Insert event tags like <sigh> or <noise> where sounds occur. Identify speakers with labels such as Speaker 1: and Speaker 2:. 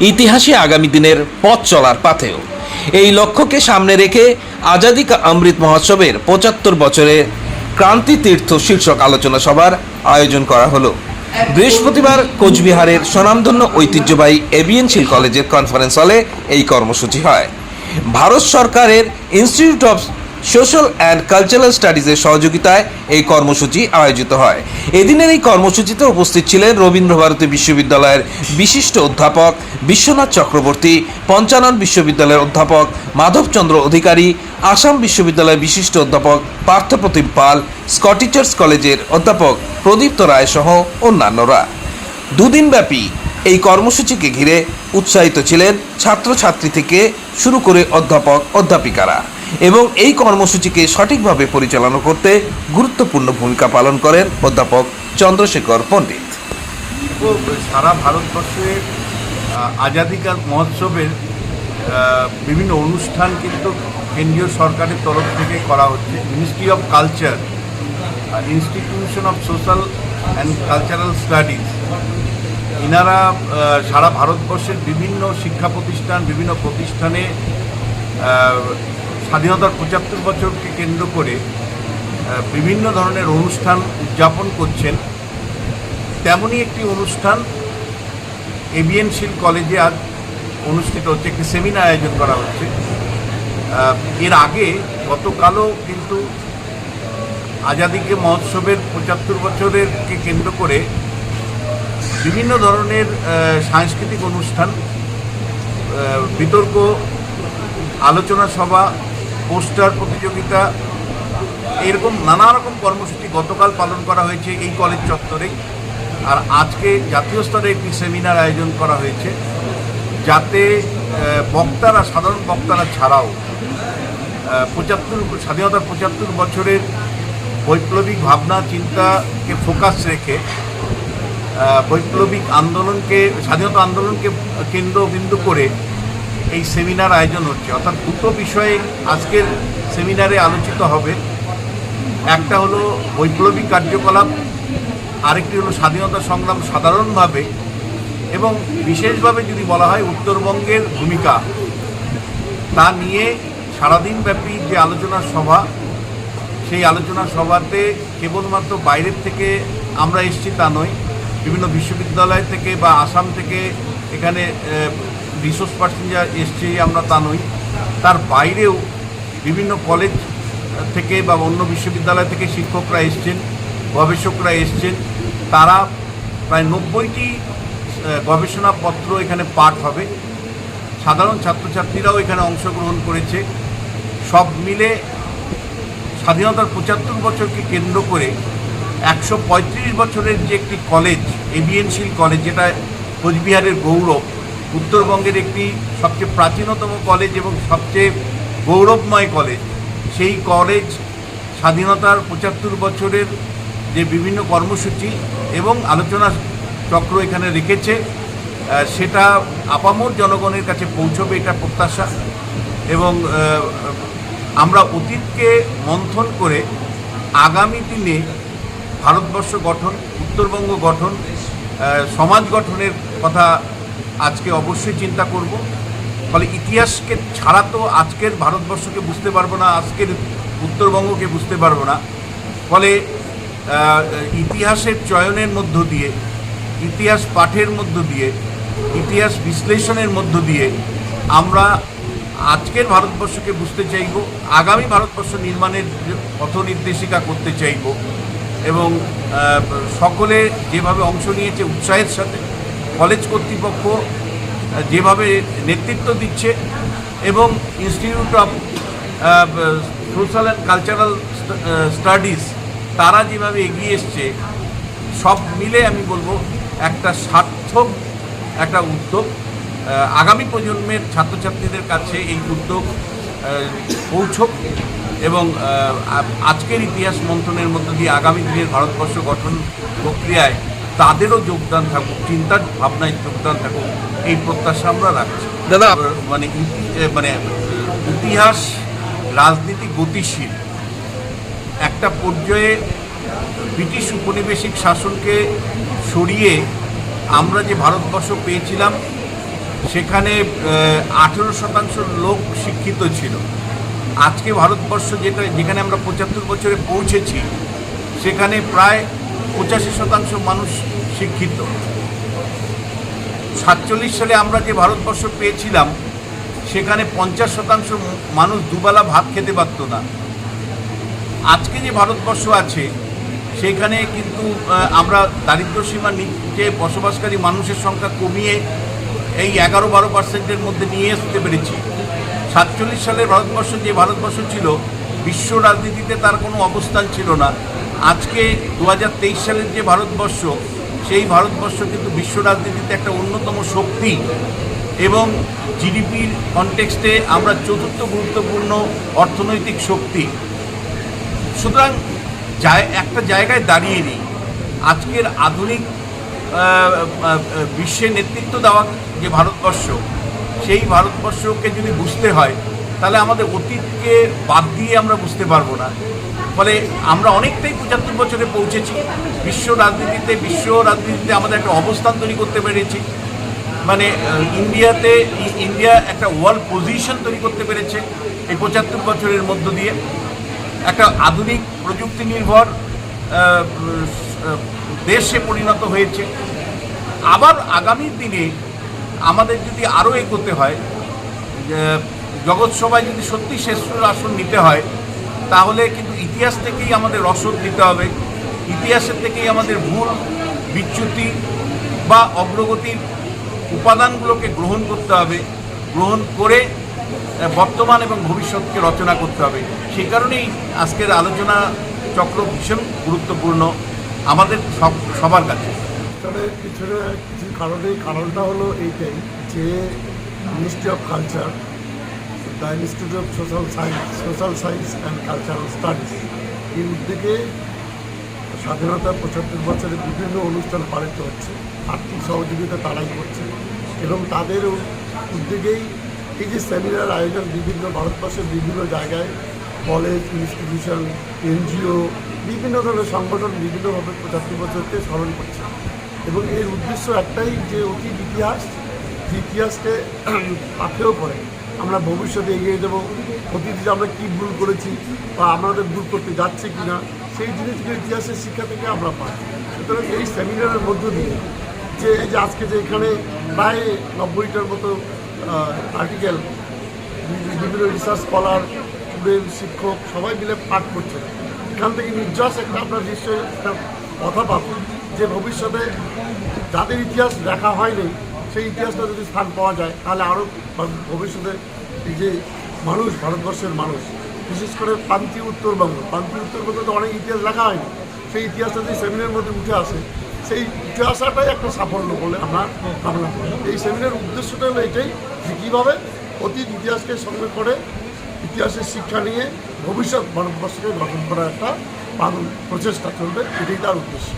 Speaker 1: ইতিহাসে আগামী দিনের পথ চলার পাথেও এই লক্ষ্যকে সামনে রেখে আজাদি কা অমৃত মহোৎসবের পঁচাত্তর বছরের ক্রান্তি তীর্থ শীর্ষক আলোচনা সভার আয়োজন করা হলো। বৃহস্পতিবার কোচবিহারের স্বনামধন্য ঐতিহ্যবাহী এবিএনশিল কলেজের কনফারেন্স হলে এই কর্মসূচি হয়। ভারত সরকারের institute of social and cultural স্টাডিজের সহযোগিতায় এই কর্মসূচি আয়োজিত হয়। এদিনের এই কর্মসূচিতে উপস্থিত ছিলেন রবীন্দ্রভারতী বিশ্ববিদ্যালয়ের বিশিষ্ট অধ্যাপক বিশ্বনাথ চক্রবর্তী, পঞ্চানন বিশ্ববিদ্যালয়ের অধ্যাপক মাধবচন্দ্র অধিকারী, আসাম বিশ্ববিদ্যালয়ের বিশিষ্ট অধ্যাপক পার্থপ্রতিম পাল স্কটিচার্স কলেজের অধ্যাপক প্রদীপ্ত রায় সহ অন্যান্যরা। দুদিনব্যাপী এই কর্মসূচিকে ঘিরে উৎসাহিত ছিলেন ছাত্রছাত্রী থেকে শুরু করে অধ্যাপক, অধ্যাপিকারা। এবং এই কর্মসূচিকে সঠিকভাবে পরিচালনা করতে গুরুত্বপূর্ণ ভূমিকা পালন করেন অধ্যাপক চন্দ্রশেখর পণ্ডিত।
Speaker 2: সারা ভারতবর্ষে আজাদিকার মহোৎসবের বিভিন্ন অনুষ্ঠান কিন্তু কেন্দ্রীয় সরকারের তরফ থেকে করা হচ্ছে। Ministry of culture institution of social and cultural studies ইনারা সারা ভারতবর্ষের বিভিন্ন শিক্ষা প্রতিষ্ঠান, বিভিন্ন প্রতিষ্ঠানে স্বাধীনতার পঁচাত্তর বছরকে কেন্দ্র করে বিভিন্ন ধরনের অনুষ্ঠান উদযাপন করছেন। তেমনই একটি অনুষ্ঠান এবিএন শিল কলেজে আজ অনুষ্ঠিত হচ্ছে, একটি সেমিনার আয়োজন করা হচ্ছে। এর আগে গতকালও কিন্তু আজাদিকে মহোৎসবের পঁচাত্তর বছরেরকে কেন্দ্র করে বিভিন্ন ধরনের সাংস্কৃতিক অনুষ্ঠান বিতর্ক, আলোচনা সভা পোস্টার প্রতিযোগিতা, এরকম নানা রকম কর্মসূচি গতকাল পালন করা হয়েছে এই কলেজ চত্বরেই আর আজকে জাতীয় স্তরে একটি সেমিনার আয়োজন করা হয়েছে, যাতে বক্তারা, সাধারণ বক্তারা ছাড়াও পঁচাত্তর স্বাধীনতার পঁচাত্তর বছরের বৈপ্লবিক ভাবনা, চিন্তাকে ফোকাস রেখে বৈপ্লবিক আন্দোলনকে, স্বাধীনতা আন্দোলনকে কেন্দ্রবিন্দু করে এই সেমিনার আয়োজন হচ্ছে। অর্থাৎ দুটো বিষয়ে আজকের সেমিনারে আলোচিত হবে। একটা হলো বৈপ্লবিক কার্যকলাপ, আরেকটি হলো স্বাধীনতা সংগ্রাম সাধারণভাবে এবং বিশেষভাবে যদি বলা হয় উত্তরবঙ্গের ভূমিকা। তা নিয়ে সারাদিনব্যাপী যে আলোচনা সভা, সেই আলোচনা সভাতে কেবলমাত্র বাইরের থেকে আমরা এসছি তা নয়, বিভিন্ন বিশ্ববিদ্যালয় থেকে বা আসাম থেকে এখানে রিসোর্স পার্সন যা এসছি, আমরা তা নই। তার বাইরেও বিভিন্ন কলেজ থেকে বা অন্য বিশ্ববিদ্যালয় থেকে শিক্ষকরা এসছেন, গবেষকরা এসছেন। তারা প্রায় নব্বইটি গবেষণাপত্র এখানে পাঠ হবে। সাধারণ ছাত্রছাত্রীরাও এখানে অংশগ্রহণ করেছে। সব মিলে স্বাধীনতার পঁচাত্তর বছরকে কেন্দ্র করে একশো পঁয়ত্রিশ বছরের যে একটি কলেজ এবিএনশিল কলেজ যেটা কোচবিহারের গৌরব উত্তরবঙ্গের একটি সবচেয়ে প্রাচীনতম কলেজ এবং সবচেয়ে গৌরবময় কলেজ সেই কলেজ স্বাধীনতার পঁচাত্তর বছরের যে বিভিন্ন কর্মসূচি এবং আলোচনা চক্র এখানে রেখেছে সেটা আপামর জনগণের কাছে পৌঁছবে এটা প্রত্যাশা। এবং আমরা অতীতকে মন্থন করে আগামী দিনে ভারতবর্ষ গঠন, উত্তরবঙ্গ গঠন সমাজ গঠনের কথা আজকে অবশ্যই চিন্তা করব। ফলে ইতিহাসকে ছাড়া তো আজকের ভারতবর্ষকে বুঝতে পারব না, আজকের উত্তরবঙ্গকে বুঝতে পারব না। ফলে ইতিহাসের চয়নের মধ্য দিয়ে, ইতিহাস পাঠের মধ্য দিয়ে, ইতিহাস বিশ্লেষণের মধ্য দিয়ে আমরা আজকের ভারতবর্ষকে বুঝতে চাইব, আগামী ভারতবর্ষ নির্মাণের পথ নির্দেশিকা করতে চাইব এবং সকলে যেভাবে অংশ নিয়েছে উৎসাহের সাথে কলেজ কর্তৃপক্ষ যেভাবে নেতৃত্ব দিচ্ছে এবং institute of social and cultural studies তারা যেভাবে এগিয়ে এসছে, সব মিলে আমি বলব একটা সার্থক একটা উদ্যোগ। আগামী প্রজন্মের ছাত্রছাত্রীদের কাছে এই উদ্যোগ পৌঁছক এবং আজকের ইতিহাস মন্থনের মধ্য দিয়ে আগামী দিনের ভারতবর্ষ গঠন প্রক্রিয়ায় তাদেরও যোগদান থাকুক চিন্তার ভাবনায় যোগদান থাকুক এই প্রত্যাশা আমরা রাখছি।
Speaker 1: দাদা,
Speaker 2: মানে মানে ইতিহাস রাজনীতি গতিশীল। একটা পর্যায়ে ব্রিটিশ উপনিবেশিক শাসনকে সরিয়ে আমরা যে ভারতবর্ষ পেয়েছিলাম সেখানে আঠেরো শতাংশ লোক শিক্ষিত ছিল। আজকে ভারতবর্ষ যেটা যেখানে আমরা পঁচাত্তর বছরে পৌঁছেছি সেখানে প্রায় পঁচাশি শতাংশ মানুষ শিক্ষিত। সাতচল্লিশ সালে আমরা যে ভারতবর্ষ পেয়েছিলাম, সেখানে পঞ্চাশ শতাংশ মানুষ দুবেলা ভাত খেতে পারতো না। আজকে যে ভারতবর্ষ আছে, সেখানে কিন্তু আমরা দারিদ্র সীমার নিচে বসবাসকারী মানুষের সংখ্যা কমিয়ে এই এগারো বারো পার্সেন্টের মধ্যে নিয়ে আসতে পেরেছি। সাতচল্লিশ সালের ভারতবর্ষ যে ভারতবর্ষ ছিল, বিশ্ব রাজনীতিতে তার কোনো অবস্থান ছিল না। আজকে দু হাজার তেইশ সালের যে ভারতবর্ষ, সেই ভারতবর্ষ কিন্তু বিশ্ব রাজনীতিতে একটা অন্যতম শক্তি এবং জিডিপির কনটেক্সটে আমরা চতুর্থ গুরুত্বপূর্ণ অর্থনৈতিক শক্তি। সুতরাং একটা জায়গায় দাঁড়িয়ে নেই। আজকের আধুনিক বিশ্বে নেতৃত্ব দেওয়া যে ভারতবর্ষ, সেই ভারতবর্ষকে যদি বুঝতে হয়, তাহলে আমাদের অতীতকে বাদ দিয়ে আমরা বুঝতে পারব না। ফলে আমরা অনেকটাই পঁচাত্তর বছরে পৌঁছেছি। বিশ্ব রাজনীতিতে বিশ্ব রাজনীতিতে আমাদের একটা অবস্থান তৈরি করতে পেরেছি। মানে ইন্ডিয়াতে ইন্ডিয়া একটা ওয়ার্ল্ড পজিশন তৈরি করতে পেরেছে এই পঁচাত্তর বছরের মধ্য দিয়ে। একটা আধুনিক প্রযুক্তি নির্ভর দেশে পরিণত হয়েছে। আবার আগামী দিনে আমাদের যদি আরও এগোতে হয় জগৎসভায় যদি সত্যি শ্রেষ্ঠ আসন নিতে হয় তাহলে কিন্তু ইতিহাস থেকেই আমাদের রসদ দিতে হবে। ইতিহাসের থেকেই আমাদের ভুল, বিচ্যুতি বা অগ্রগতির উপাদানগুলোকে গ্রহণ করতে হবে। গ্রহণ করে বর্তমান এবং ভবিষ্যৎকে রচনা করতে হবে। সেই কারণেই আজকের আলোচনা চক্র ভীষণ গুরুত্বপূর্ণ আমাদের সব, সবার কাছে।
Speaker 3: তাহলে পিছনে কিছু কারণে, কারণটা হলো এইটাই যে ministry of culture the institute of social science social science and cultural studies এই উদ্যোগে স্বাধীনতা পঁচাত্তর বছরে বিভিন্ন অনুষ্ঠান পালিত হচ্ছে। আর্থিক সহযোগিতা তারাই করছে এবং তাদের উদ্যোগেই এই যে সেমিনার আয়োজন বিভিন্ন ভারতবর্ষের বিভিন্ন জায়গায়, কলেজ ইনস্টিটিউশন এনজিও, বিভিন্ন ধরনের সংগঠন বিভিন্নভাবে পঁচাত্তর বছরকে স্মরণ করছে। এবং এর উদ্দেশ্য একটাই যে অতীত ইতিহাস ইতিহাসকে <clears throat> পাঠেও পড়ে আমরা ভবিষ্যতে এগিয়ে দেবো অতীতে আমরা কী ভুল করেছি বা আমাদের ভুল করতে যাচ্ছে কি না সেই জিনিসগুলো ইতিহাসের শিক্ষা থেকে আমরা পাই। সুতরাং এই সেমিনারের মধ্য দিয়ে যে এই যে আজকে যে এখানে প্রায় নব্বইটার মতো আর্টিকেল বিভিন্ন রিসার্চ স্কলার স্টুডেন্ট শিক্ষক সবাই মিলে পাঠ করছে। এখান থেকে নির্যাস একটা আমরা নিশ্চয়ই একটা কথা পাবো যে ভবিষ্যতে যাদের ইতিহাস দেখা হয়নি সেই ইতিহাসটা যদি স্থান পাওয়া যায়, তাহলে আরও ভবিষ্যতে যে মানুষ, ভারতবর্ষের মানুষ, বিশেষ করে প্রান্তীয় উত্তরবঙ্গ, প্রান্তীয় উত্তরবঙ্গে তো অনেক ইতিহাস লেখা হয়নি। সেই ইতিহাসটা যদি সেমিনারের মধ্যে উঠে আসে, সেই উঠে আসাটাই একটা সাফল্য বলে আমরা করি। এই সেমিনারের উদ্দেশ্যটা হলো এটাই যে কীভাবে অতীত ইতিহাসকে সঙ্গে করে ইতিহাসের শিক্ষা নিয়ে ভবিষ্যৎ ভারতবর্ষকে গঠন করার একটা প্রচেষ্টা চলবে, এটাই তার উদ্দেশ্য।